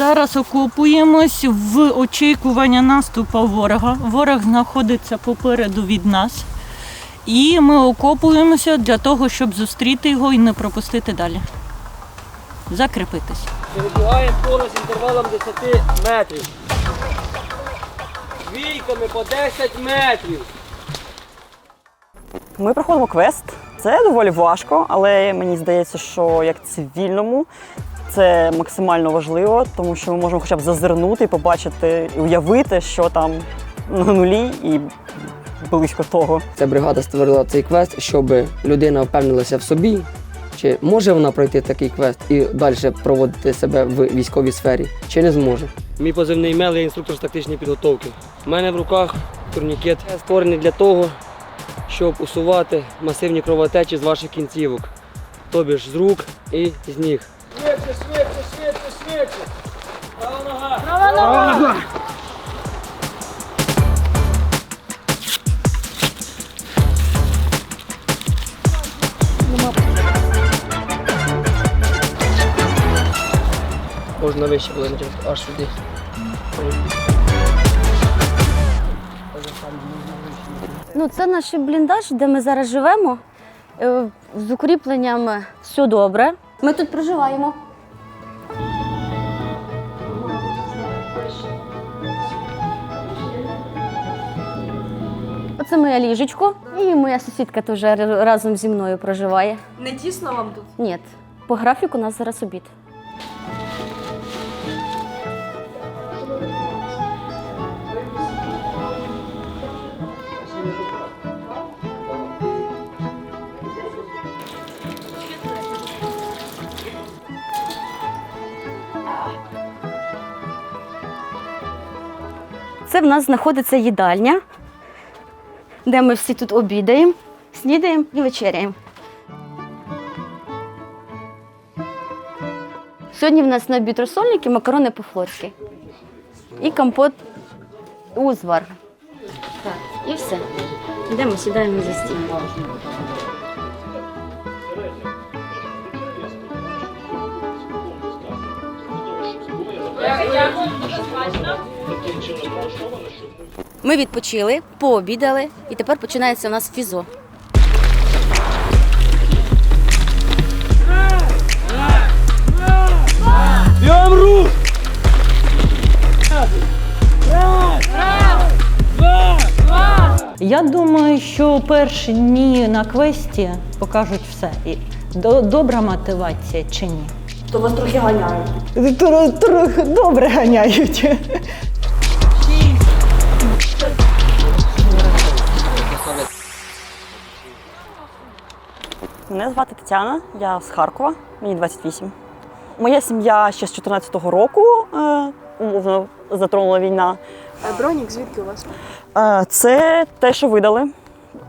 Зараз окопуємось в очікування наступу ворога. Ворог знаходиться попереду від нас. І ми окопуємося для того, щоб зустріти його і не пропустити далі. Закріпитись. Перебігаємо коло з інтервалом 10 метрів. Двійками по 10 метрів. Ми проходимо квест. Це доволі важко, але мені здається, що як цивільному це максимально важливо, тому що ми можемо хоча б зазирнути, побачити і уявити, що там на нулі і близько того. Ця бригада створила цей квест, щоб людина впевнилася в собі, чи може вона пройти такий квест і далі проводити себе в військовій сфері, чи не зможе. Мій позивний мел є інструктор з тактичної підготовки. У мене в руках турнікет створений для того, щоб усувати масивні кровотечі з ваших кінцівок, тобі ж з рук і з ніг. Швидше, швидше, швидше, швидше. Права нога. Права нога. Можна вище натягнути, аж сюди. Ну, це наш бліндаж, де ми зараз живемо. Е, З укріпленням все добре. Ми тут проживаємо. Оце моє ліжечко. І моя сусідка теж разом зі мною проживає. Не тісно вам тут? Ні, по графіку у нас зараз обід. Це в нас знаходиться їдальня, де ми всі тут обідаємо, снідаємо і вечеряємо. Сьогодні в нас на обід розсольники, макарони по-флотськи. І компот узвар. Так, і все. Йдемо, сідаємо за стіл. Ми відпочили, пообідали, і тепер починається у нас фізо. Я думаю, що перші дні на квесті покажуть все. І добра мотивація чи ні. То вас трохи ганяють. Трохи добре ганяють. Мене звати Тетяна, я з Харкова, мені 28. Моя сім'я ще з 14-го року е, умовно затронула війна. Бронік, звідки у вас? Е, Це те, що видали.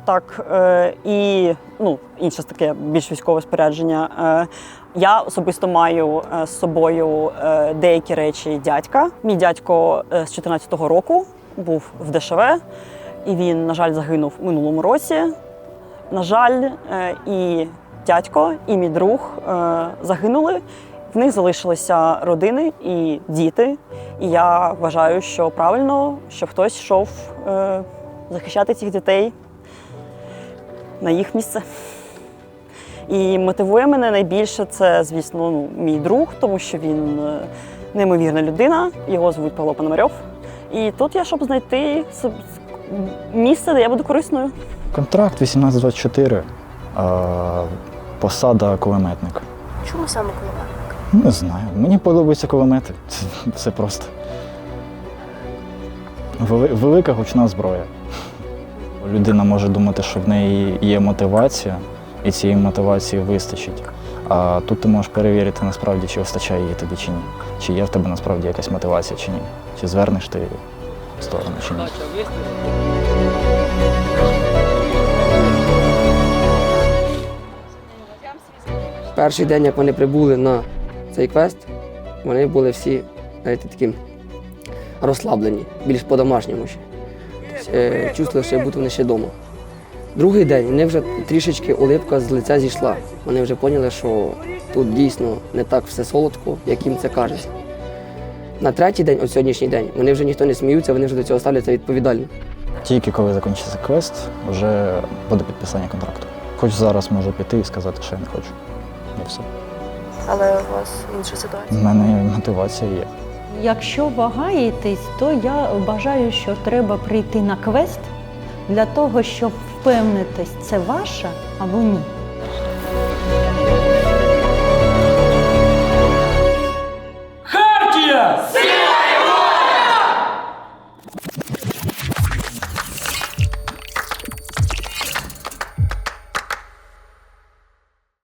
Так, е, і ну, інше таке більш військове спорядження. Е, Я особисто маю е, з собою деякі речі дядька. Мій дядько з 14-го року був в ДШВ, і він, на жаль, загинув у минулому році. На жаль, і дядько, і мій друг загинули. В них залишилися родини і діти. І я вважаю, що правильно, щоб хтось йшов захищати цих дітей на їх місце. І мотивує мене найбільше це, звісно, ну, мій друг, тому що він е, неймовірна людина, його звуть Павло Пономарьов. І тут я, щоб знайти місце, де я буду корисною. Контракт 1824, а, посада кулеметник. Чому саме кулеметник? Не знаю. Мені подобаються кулемети. Це все просто. Велика гучна зброя. Людина може думати, що в неї є мотивація, і цієї мотивації вистачить. А тут ти можеш перевірити насправді, чи вистачає її тобі чи ні. Чи є в тебе насправді якась мотивація чи ні. Чи звернеш ти в сторону чи ні. Перший день, як вони прибули на цей квест, вони були всі знаєте, такі розслаблені, більш по-домашньому ще. Тобто, е, Чувствували, що будуть вони ще вдома. Другий день вони вже трішечки улипка з лиця зійшла. Вони вже поняли, що тут дійсно не так все солодко, як їм це кажеться. На третій день, от сьогоднішній день, вони вже ніхто не сміються, вони вже до цього ставляться відповідально. Тільки коли закінчиться квест, вже буде підписання контракту. Хоч зараз можу піти і сказати, що я не хочу. І все. Але у вас інша ситуація? У мене мотивація є. Якщо вагаєтесь, то я бажаю, що треба прийти на квест для того, щоб впевнитись, це ваша або ні. Хартія!